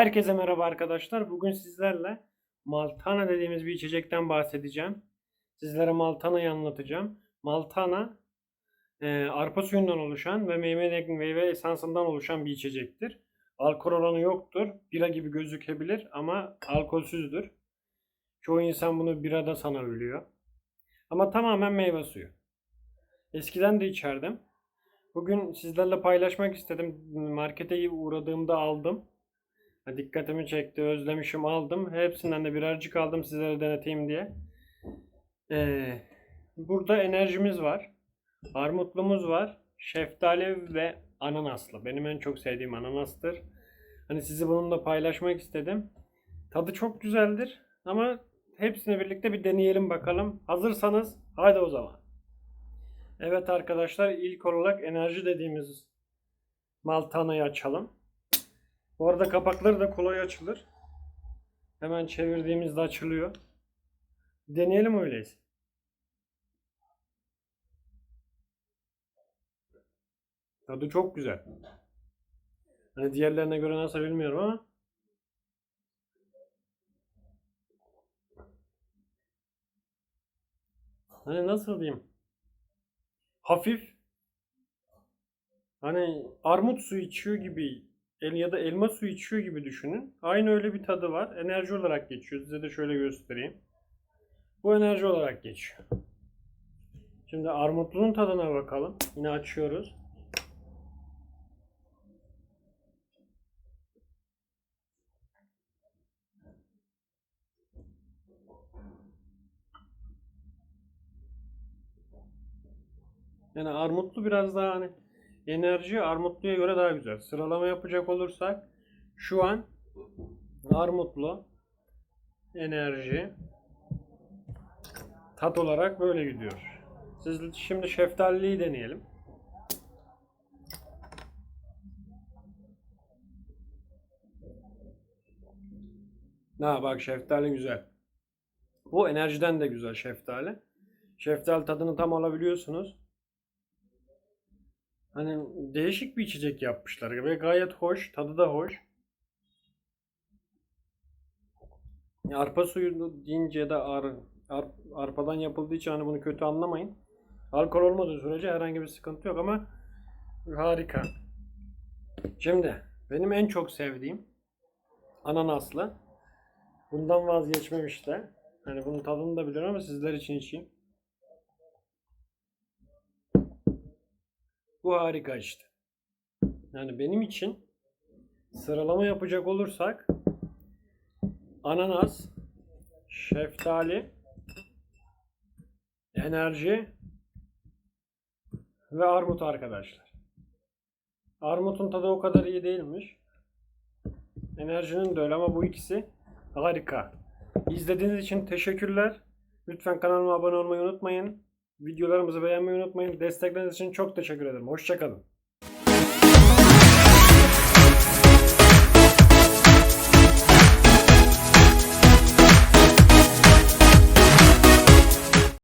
Herkese merhaba arkadaşlar. Bugün sizlerle Maltana dediğimiz bir içecekten bahsedeceğim. Sizlere Maltana'yı anlatacağım. Maltana e, arpa suyundan oluşan ve meyve, meyve esansından oluşan bir içecektir. Alkol oranı yoktur. Bira gibi gözükebilir ama alkolsüzdür. Çoğu insan bunu birada sanabiliyor. Ama tamamen meyve suyu. Eskiden de içerdim. Bugün sizlerle paylaşmak istedim. Markete uğradığımda aldım. Dikkatimi çekti, özlemişim aldım. Hepsinden de birazcık aldım sizlere deneteyim diye. Ee, burada enerjimiz var. Armutlumuz var. Şeftali ve ananaslı. Benim en çok sevdiğim ananastır. Hani sizi bununla paylaşmak istedim. Tadı çok güzeldir. Ama hepsini birlikte bir deneyelim bakalım. Hazırsanız haydi o zaman. Evet arkadaşlar ilk olarak enerji dediğimiz maltanayı açalım. Bu arada kapakları da kolay açılır. Hemen çevirdiğimizde açılıyor. Deneyelim öyleyse. Tadı çok güzel. Hani diğerlerine göre nasıl bilmiyorum ama Hani nasıl diyeyim? Hafif Hani armut suyu içiyor gibi el ya da elma suyu içiyor gibi düşünün. Aynı öyle bir tadı var. Enerji olarak geçiyor. Size de şöyle göstereyim. Bu enerji olarak geçiyor. Şimdi armutlunun tadına bakalım. Yine açıyoruz. Yani armutlu biraz daha hani enerji armutluya göre daha güzel. Sıralama yapacak olursak şu an armutlu enerji tat olarak böyle gidiyor. Siz şimdi şeftaliyi deneyelim. Ha bak şeftali güzel. Bu enerjiden de güzel şeftali. Şeftali tadını tam alabiliyorsunuz. Hani değişik bir içecek yapmışlar ve gayet hoş, tadı da hoş. Arpa suyu deyince de ar, ar- arpadan yapıldığı için hani bunu kötü anlamayın. Alkol olmadığı sürece herhangi bir sıkıntı yok ama harika. Şimdi benim en çok sevdiğim ananaslı. Bundan vazgeçmem işte. Hani bunun tadını da biliyorum ama sizler için içeyim. Bu harika işte. Yani benim için sıralama yapacak olursak ananas, şeftali, enerji ve armut arkadaşlar. Armutun tadı o kadar iyi değilmiş. Enerjinin de öyle ama bu ikisi harika. İzlediğiniz için teşekkürler. Lütfen kanalıma abone olmayı unutmayın. Videolarımızı beğenmeyi unutmayın. Destekleriniz için çok teşekkür ederim. Hoşçakalın.